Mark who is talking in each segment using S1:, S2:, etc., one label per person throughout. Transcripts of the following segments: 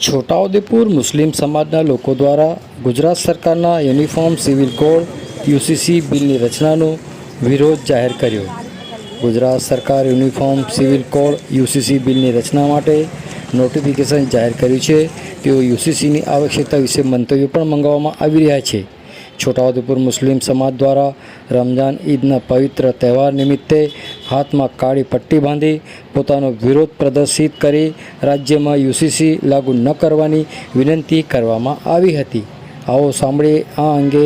S1: છોટાઉદેપુર મુસ્લિમ સમાજના લોકો દ્વારા ગુજરાત સરકારના યુનિફોર્મ સિવિલ કોડ, યુસીસી બિલની રચનાનો વિરોધ જાહેર કર્યો. ગુજરાત સરકાર યુનિફોર્મ સિવિલ કોડ, યુસીસી બિલની રચના માટે નોટિફિકેશન જાહેર કર્યું છે. તેઓ યુસીસીની આવશ્યકતા વિશે મંતવ્યો પણ મંગાવવામાં આવી રહ્યા છે. છોટાઉદેપુર મુસ્લિમ સમાજ દ્વારા રમઝાન ઈદના પવિત્ર તહેવાર નિમિત્તે હાથમાં કાળી પટ્ટી બાંધી પોતાનો વિરોધ પ્રદર્શિત કરી રાજ્યમાં યુસીસી લાગુ ન કરવાની વિનંતી કરવામાં આવી હતી. આવો સાંભળીએ આ અંગે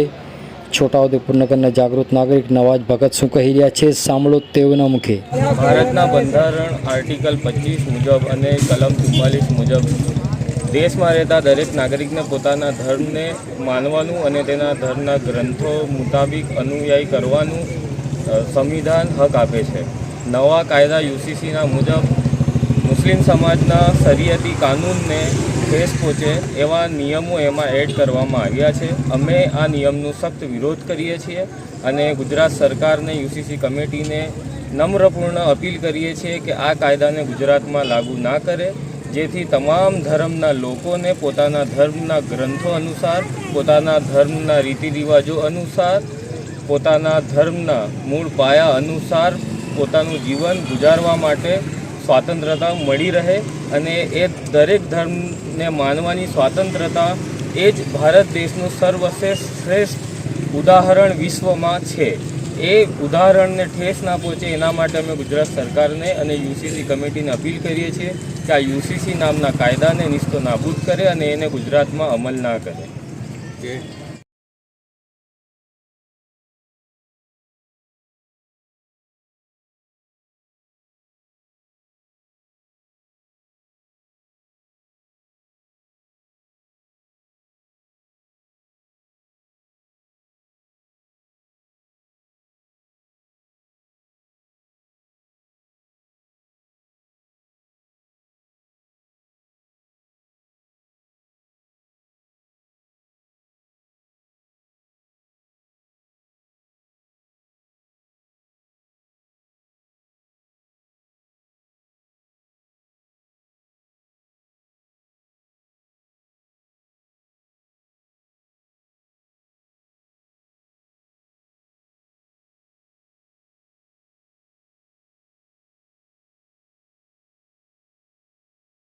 S1: છોટાઉદેપુર નગરના જાગૃત નાગરિક નવાજ ભગત શું કહી રહ્યા છે સાંભળો તેઓના મુખે.
S2: ભારતના બંધારણ આર્ટિકલ પચીસ મુજબ અને કલમ ચુમ્માલીસ મુજબ દેશમાં રહેતા દરેક નાગરિકને પોતાના ધર્મને માનવાનું અને તેના ધર્મના ગ્રંથો મુતાબિક અનુયાયી કરવાનું સંવિધાન હક આપે છે. નવા કાયદા યુસીસીના મુજબ મુસ્લિમ સમાજના શરીયતી કાનૂનને ઠેસ પહોંચે એવા નિયમો એમાં એડ કરવામાં આવ્યા છે. અમે આ નિયમનો સખ્ત વિરોધ કરીએ છીએ અને ગુજરાત સરકારને, યુસીસી કમિટીને નમ્રપૂર્ણ અપીલ કરીએ છીએ કે આ કાયદાને ગુજરાતમાં લાગુ ના કરે. જેથી તમામ ધર્મના લોકોને પોતાના ધર્મના ગ્રંથો અનુસાર, પોતાના ધર્મના રીતિ રિવાજો અનુસાર, પોતાના ધર્મના મૂળ પાયા અનુસાર પોતાનું જીવન ગુજારવા માટે સ્વાતંત્રતા મળી રહે અને એ દરેક ધર્મને માનવાની સ્વાતંત્રતા એ જ ભારત દેશનું સર્વશ્રેષ્ઠ શ્રેષ્ઠ ઉદાહરણ વિશ્વમાં છે. એ ઉદાહરણને ઠેસ ના પહોંચે એના માટે અમે ગુજરાત સરકારને અને યુસીસી કમિટીને અપીલ કરીએ છીએ કે આ યુસીસી નામના કાયદાને નિસ્તો નાબૂદ કરે અને એને ગુજરાતમાં અમલ ના કરે.